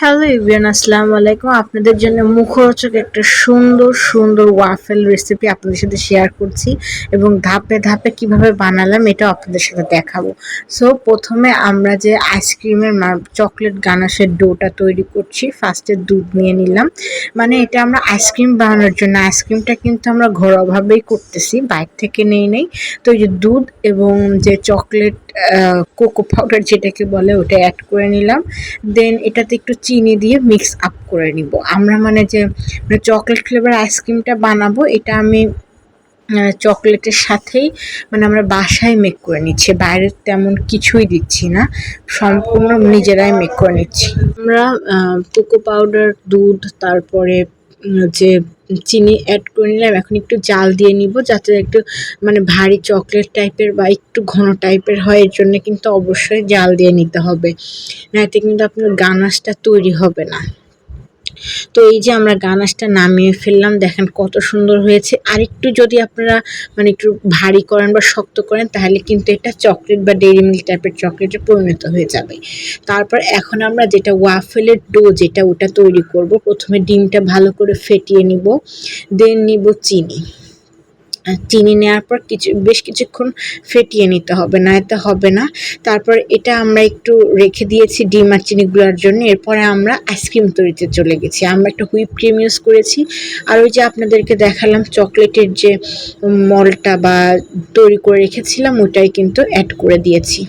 Hello Evion আসসালামু আলাইকুম। আপনাদের জন্য মুখরোচক একটা সুন্দর সুন্দর ওয়াফেল রেসিপি আপনাদের সাথে শেয়ার করছি এবং ধাপে ধাপে কীভাবে বানালাম এটা আপনাদের সাথে দেখাবো। সো প্রথমে আমরা যে আইসক্রিমের চকলেট গানাশের ডোটা তৈরি করছি ফার্স্টে দুধ নিয়ে নিলাম। মানে এটা আমরা আইসক্রিম বানানোর জন্য আইসক্রিমটা কিন্তু আমরা ঘরোয়াভাবেই করতেছি, বাইরে থেকে নেই নেই। তো যে দুধ এবং যে চকলেট কোকো পাউডার যেটাকে বলে, ওটা অ্যাড করে নিলাম। দেন এটাতে একটু চিনি দিয়ে মিক্স আপ করে নিব। আমরা মানে যে চকলেট ফ্লেভার আইসক্রিমটা বানাবো, এটা আমি চকলেটের সাথেই মানে আমরা বাসায় মেক করে নিচ্ছি। বাইরের তেমন কিছুই দিচ্ছি না, সম্পূর্ণ নিজেরাই মেক করে নিচ্ছি। আমরা কোকো পাউডার দুধ, তারপরে যে চিনি অ্যাড করে নিলাম। এখন একটু জাল দিয়ে নিব যাতে একটু মানে ভারী চকলেট টাইপের বা একটু ঘন টাইপের হয়, এর জন্য কিন্তু অবশ্যই জাল দিয়ে নিতে হবে। নাইতে কিন্তু আপনার গানাশটা তৈরি হবে না। তো এই যে আমরা গান গানাশটা নামিয়ে ফেললাম, দেখেন কত সুন্দর হয়েছে। আর একটু যদি আপনারা মানে একটু ভারী করেন বা শক্ত করেন, তাহলে কিন্তু এটা চকলেট বা ডেইরি মিল্ক টাইপের চকলেটে পরিণত হয়ে যাবে। তারপর এখন আমরা যেটা ওয়াফেলের ডো যেটা ওটা তৈরি করব, প্রথমে ডিমটা ভালো করে ফেটিয়ে নিব দেন নিব চিনি। চিনি নেওয়ার পর কিছু বেশ কিছুক্ষণ ফেটিয়ে নিতে হবে না এতে হবে না। তারপর এটা আমরা একটু রেখে দিয়েছি ডিম আর চিনিগুলোর জন্য। এরপরে আমরা আইসক্রিম তৈরিতে চলে গেছি। আমরা একটা হুইপ ক্রিম ইউজ করেছি। আর ওই যে আপনাদেরকে দেখালাম চকলেটের যে মলটা বা তৈরি করে রেখেছিলাম, ওটাই কিন্তু অ্যাড করে দিয়েছি।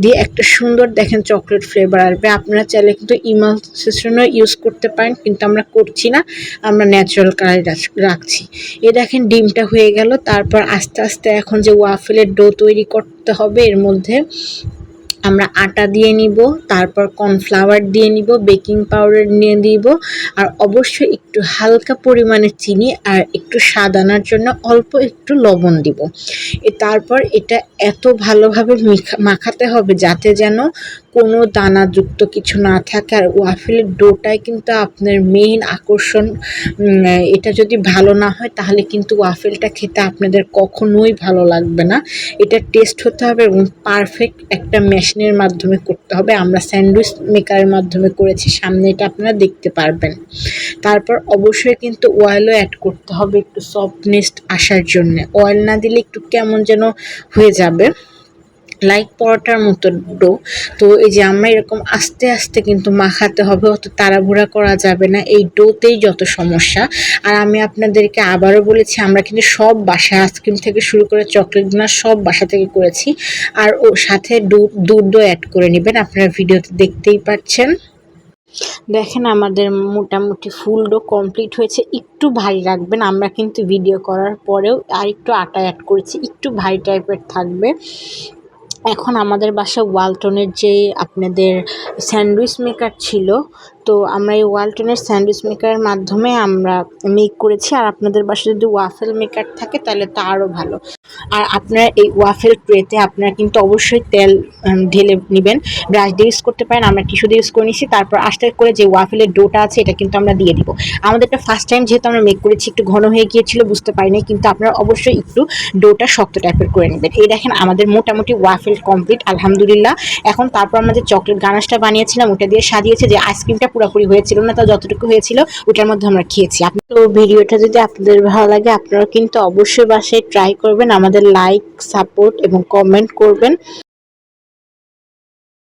দিয়ে একটা সুন্দর দেখেন চকলেট ফ্লেভার আসবে। আপনারা চাইলে কিন্তু ইমালসেশনও ইউজ করতে পারেন, কিন্তু আমরা করছি না। আমরা ন্যাচারাল কালার রাখছি। এ দেখেন ডিমটা হয়ে গেল। তারপর আস্তে আস্তে এখন যে ওয়াফেলের ডো তৈরি করতে হবে, এর মধ্যে আমরা আটা দিয়ে নিব, তারপর কর্নফ্লাওয়ার দিয়ে নিব, বেকিং পাউডার নিয়ে দিব, আর অবশ্যই একটু হালকা পরিমাণে চিনি আর একটু স্বাদ আনার জন্য অল্প একটু লবণ দিব। তারপর এটা এত ভালোভাবে মাখাতে হবে যাতে যেন কোনো দানাযুক্ত কিছু না থাকে। আর ওয়াফেলের ডোটাই কিন্তু আপনার মেইন আকর্ষণ। এটা যদি ভালো না হয়, তাহলে কিন্তু ওয়াফেলটা খেতে আপনাদের কখনোই ভালো লাগবে না। এটা টেস্ট হতে হবে এবং পারফেক্ট একটা মেশিনের মাধ্যমে করতে হবে। আমরা স্যান্ডউইচ মেকারের মাধ্যমে করেছি, সামনে এটা আপনারা দেখতে পারবেন। তারপর অবশ্যই কিন্তু অয়েলও অ্যাড করতে হবে একটু সফটনেস আসার জন্য। অয়েল না দিলে একটু কেমন যেন হয়ে যাবে। লাইক পরোটার মতো ডো তো এই যে আমরা এরকম আস্তে আস্তে কিন্তু মাখাতে হবে, অত তাড়াহুড়া করা যাবে না। এই ডোতেই যত সমস্যা। আর আমি আপনাদেরকে আবারও বলেছি, আমরা কিন্তু সব বাসায় আইসক্রিম থেকে শুরু করে চকলেট না সব বাসা থেকে করেছি। আর ও সাথে দুধ অ্যাড করে নেবেন, আপনারা ভিডিওতে দেখতেই পাচ্ছেন। দেখেন আমাদের মোটামুটি ফুল ডো কমপ্লিট হয়েছে। একটু ভারী রাখবেন, আমরা কিন্তু ভিডিও করার পরেও আর একটু আটা অ্যাড করেছি। একটু ভারী টাইপের থাকবে। এখন আমাদের বাসায় ওয়ালটনের যে আপনাদের স্যান্ডউইচ মেকার ছিল, তো আমরা এই ওয়ালটনের স্যান্ডউইচ মেকারের মাধ্যমে আমরা মেক করেছি। আর আপনাদের বাসায় যদি ওয়াফেল মেকার থাকে, তাহলে তা আরও ভালো। আর আপনারা এই ওয়াফেল ট্রেতে আপনারা কিন্তু অবশ্যই তেল ঢেলে নেবেন। ব্রাশ দিয়ে ইউজ করতে পারেন, আমরা টিস্যু দিয়ে ইউজ করে নিচ্ছি তারপর আস্তে করে যে ওয়াফেলের ডোটা আছে, এটা কিন্তু আমরা দিয়ে দিব। আমাদেরটা ফার্স্ট টাইম যেহেতু আমরা মেক করেছি, একটু ঘন হয়ে গিয়েছিল, বুঝতে পারিনি। কিন্তু আপনারা অবশ্যই একটু ডোটা শক্ত টাইপের করে নেবেন। এই দেখেন, আমাদের মোটামুটি ওয়াফেল কমপ্লিট আলহামদুলিল্লাহ। এখন তারপর আমরা যে চকলেট গানাশটা বানিয়েছিলাম, ওটা দিয়ে সাজিয়েছে যে আইসক্রিমটা পুরোপুরি হয়েছিল না, তা যতটুকু হয়েছিল, ওটার মধ্যে আমরা খেয়েছি। তো ভিডিওটা যদি আপনাদের ভালো লাগে আপনারা কিন্তু অবশ্যই বাসায় ট্রাই করবেন, আমাদের লাইক সাপোর্ট এবং কমেন্ট করবেন।